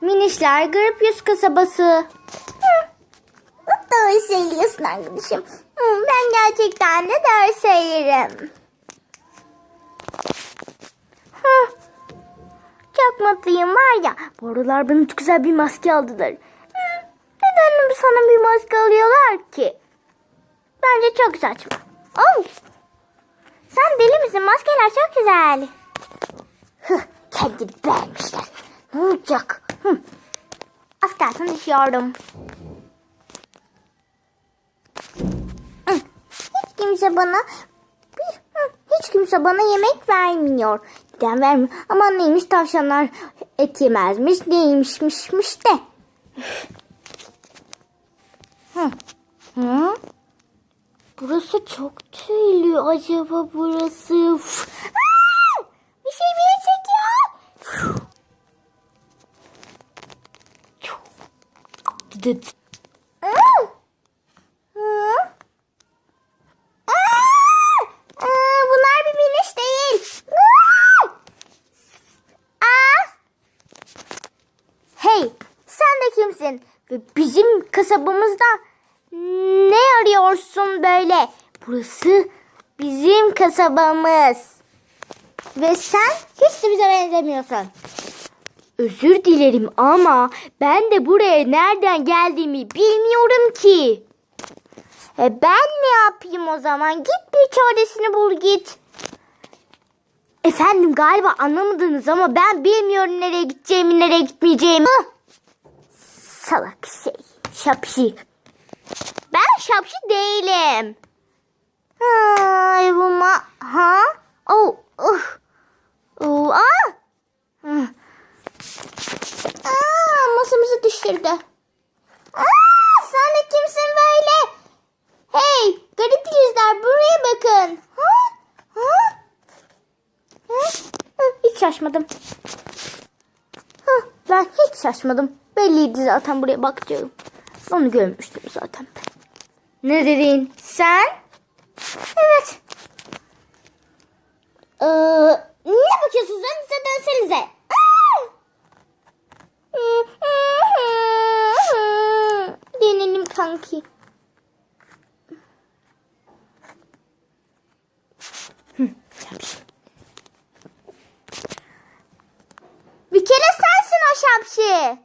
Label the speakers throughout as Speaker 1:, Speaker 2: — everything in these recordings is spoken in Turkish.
Speaker 1: Minişler Garip Yüz Kasabası.
Speaker 2: Doğru söylüyorsun arkadaşım. Hı, Ben gerçekten de doğru söylerim.
Speaker 1: Çok mutluyum var ya. Bu aralar bana çok güzel bir maske aldılar. Hı, Neden sana bir maske alıyorlar ki? Bence çok saçma. Oh. Sen deli misin? Maskeler çok güzel.
Speaker 2: Kendini beğenmişler. Ne olacak?
Speaker 1: Hı. Az kalsın düşüyordum.
Speaker 2: Hiç kimse bana hiç kimse bana yemek vermiyor.
Speaker 1: Neden vermiyor? Aman neymiş tavşanlar et yemezmiş. Neymişmişmiş de. Hı. Hı? Burası çok tüylü. Acaba burası... Aa! Bir şey beni çekiyor. Dıdıt.
Speaker 2: Bunlar bir biniş değil.
Speaker 1: Hey sen de kimsin? Bizim kasabamızda ne arıyorsun böyle? Burası bizim kasabamız. Ve sen hiç de bize benzemiyorsun. Özür dilerim ama ben de buraya nereden geldiğimi bilmiyorum ki. E ben ne yapayım o zaman? Git bir çaresini bul git. Efendim galiba anlamadınız ama ben bilmiyorum nereye gideceğimi nereye gitmeyeceğimi. Hıh! Salak şey. Şapşi. Ben şapşi değilim. Ay bu ma... Ha? Oh. Uh. Uh. Ah. Hı.
Speaker 2: Aa, düşürdü. Aa, sen kimsin böyle? Hey, garip yüzler buraya bakın. Ha? Ha?
Speaker 1: Hı? Hı, Hiç şaşmadım. Hı, ben hiç şaşmadım. Belliydi zaten buraya bakacağım. Onu görmüştüm zaten. Ne dedin? Sen? Evet.
Speaker 2: Ee, ne bakıyorsunuz? Önünüze dönsenize. Aa!
Speaker 1: Denelim kanki.
Speaker 2: Bir kere sensin o şapşi.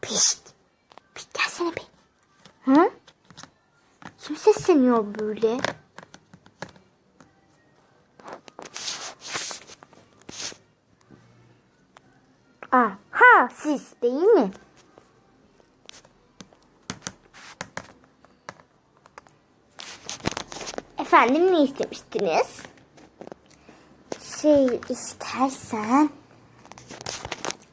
Speaker 1: Pişt. Pişt gelsene bir. Hı? Kim sesleniyor böyle? Aha siz değil mi? Efendim ne istemiştiniz? Şey istersen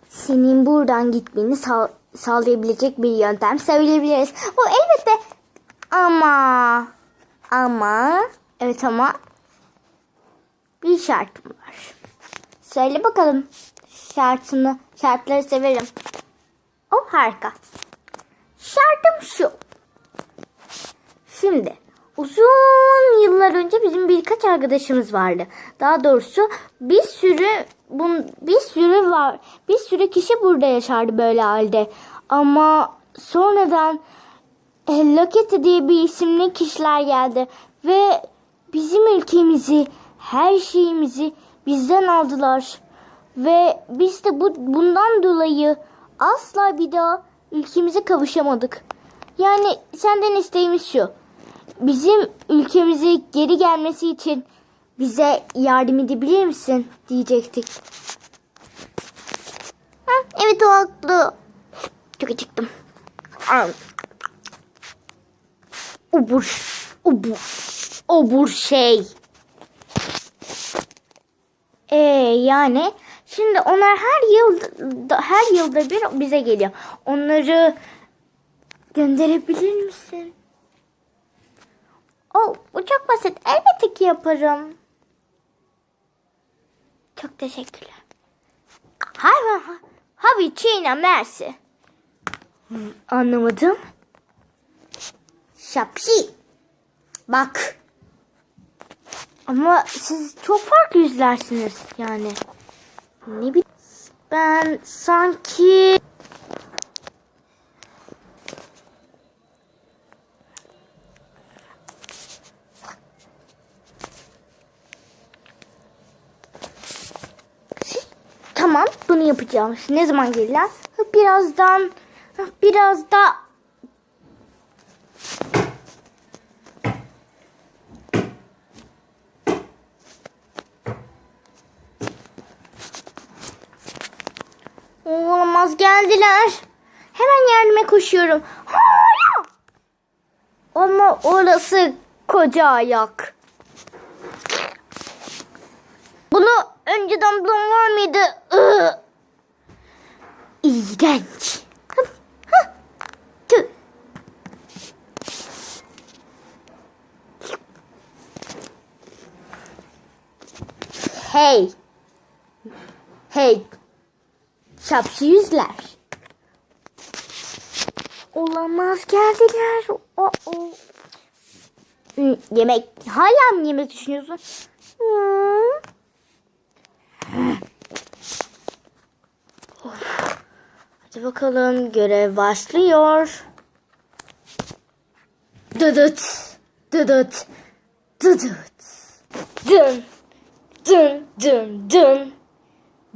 Speaker 1: senin buradan gitmeni sağ, sağlayabilecek bir yöntem söyleyebiliriz. O elbette ama ama evet ama bir şartım var. Söyle bakalım şartını şartları severim. O harika. Şartım şu. Şimdi uzun yıllar önce bizim birkaç arkadaşımız vardı. Daha doğrusu bir sürü bun, bir sürü var. Bir sürü kişi burada yaşardı böyle halde. Ama sonradan Hello Kitty diye bir isimli kişiler geldi ve bizim ülkemizi, her şeyimizi bizden aldılar. Ve biz de bu bundan dolayı asla bir daha ülkemize kavuşamadık. Yani senden isteğimiz şu. Bizim ülkemize geri gelmesi için bize yardım edebilir misin diyecektik.
Speaker 2: Hı, evet o haklı.
Speaker 1: Çok acıktım. Obur. Obur. Obur şey. Ee yani şimdi onlar her yıl her yılda bir bize geliyor. Onları gönderebilir misin? Oh, bu çok basit. Elbette ki yaparım. Çok teşekkürler. Hayır, Havi Çiğne Mersi. Anlamadım.
Speaker 2: Şapşi.
Speaker 1: Bak. Ama siz çok farklı yüzlersiniz yani. Ne bileyim. Ben sanki... Tamam bunu yapacağım. Ne zaman gelirler? Birazdan biraz da Olamaz geldiler. Hemen yardıma koşuyorum. Hayır! Ama orası koca ayak. Bunu önceden bulan var mıydı? Iı. İğrenç. Hey. Hey. Şapşı yüzler. Olamaz geldiler. O, o. Yemek. Hala mı yemek düşünüyorsun? Hadi bakalım görev başlıyor. Dıdıt. Dıdıt. Dıdıt. Dın. Dın dın dın.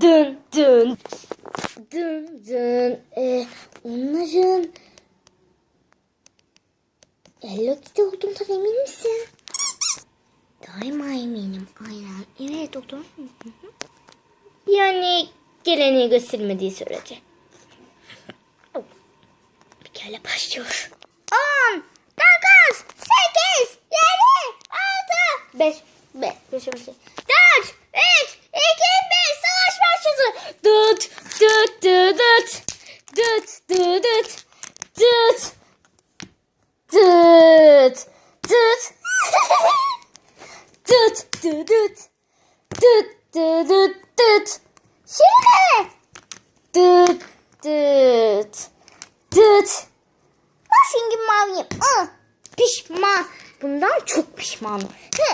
Speaker 1: Dın dın. Dın dın. Ee, onların Hello Kitty olduğundan emin misin? Daima eminim. Aynen. Evet hı. Yani geleneği göstermediği sürece. Bir kere başlıyor. 10, 9, 8, 7, 6, 5, 5, 5, 5, 4, 3, 2, 1, savaş başladı. Dut, dut, dut, dut, dut, dut, dut, dut, dut, dut, dut, dut, dut, dut, dut, dut. Şimdi. Dut, dut, dut. Bak şimdi maviyim. Pişman. Bundan çok pişmanım. Hı.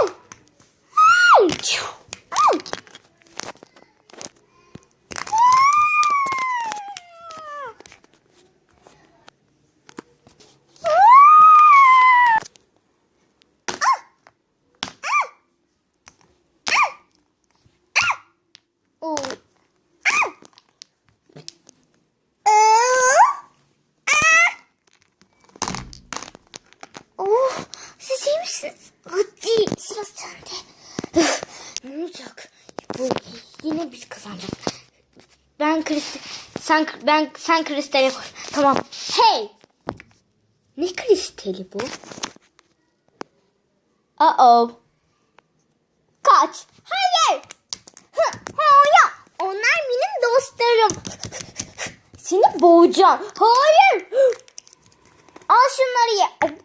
Speaker 1: Au! Çiu! Au! Oh. Oh, siz iyi misiniz? Hadi sıra sende. Üf, ne olacak? Bu yine biz kazanacağız. Ben kristal sen ben sen kristale koy. Tamam. Hey. Ne kristali bu? Uh oh. Kaç. Hayır. Hayır. Onlar benim dostlarım. Seni boğacağım. Hayır. Al şunları ye.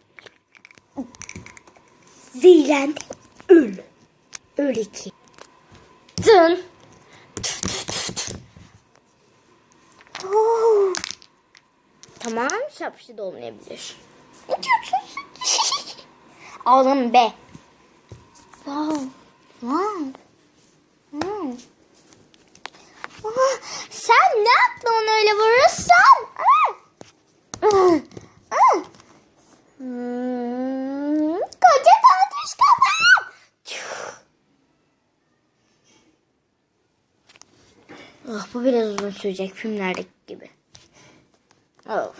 Speaker 1: Zehirlendin. Öl. Öyle ki. Dın. Tamam şapşı da olmayabilir. Ağlama be. Wow. Wow. Hmm. Ah, Sen ne yaptın onu öyle vurursan? Ah. Ah. Ah. Hmm, Koca tatlış kafam. Oh, bu biraz uzun sürecek filmlerdeki. Of.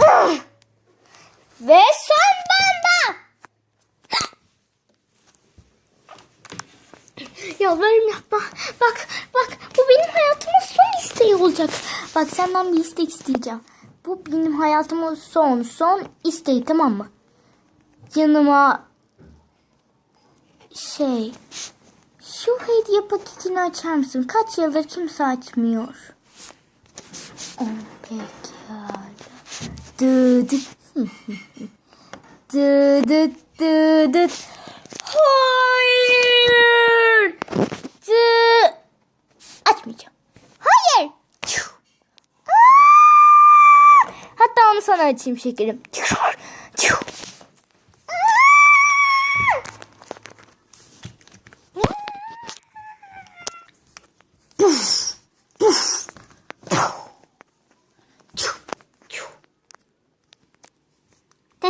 Speaker 1: Ah! Ve son bomba! Yalvarırım yapma. Bak bak bu benim hayatımın son isteği olacak. Bak senden bir istek isteyeceğim. Bu benim hayatımın son son isteği tamam mı? Yanıma şey şu hediye paketini açar mısın? Kaç yıldır kimse açmıyor. Oh, pekala. Dı dı. dı dı dı dı. Hayır. Dı. Açmayacağım. Hayır. Hatta Tamam sana açayım şekerim.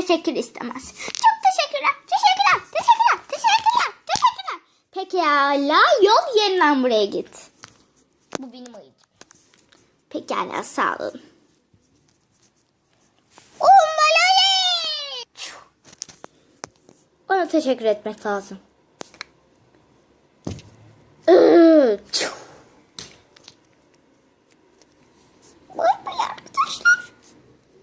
Speaker 2: Teşekkür istemez. Çok teşekkürler. Teşekkürler. Teşekkürler. Teşekkürler. Teşekkürler.
Speaker 1: Pekala yol yeniden buraya git.
Speaker 2: Bu benim ayıcım.
Speaker 1: Pekala sağ olun. Bana teşekkür etmek lazım.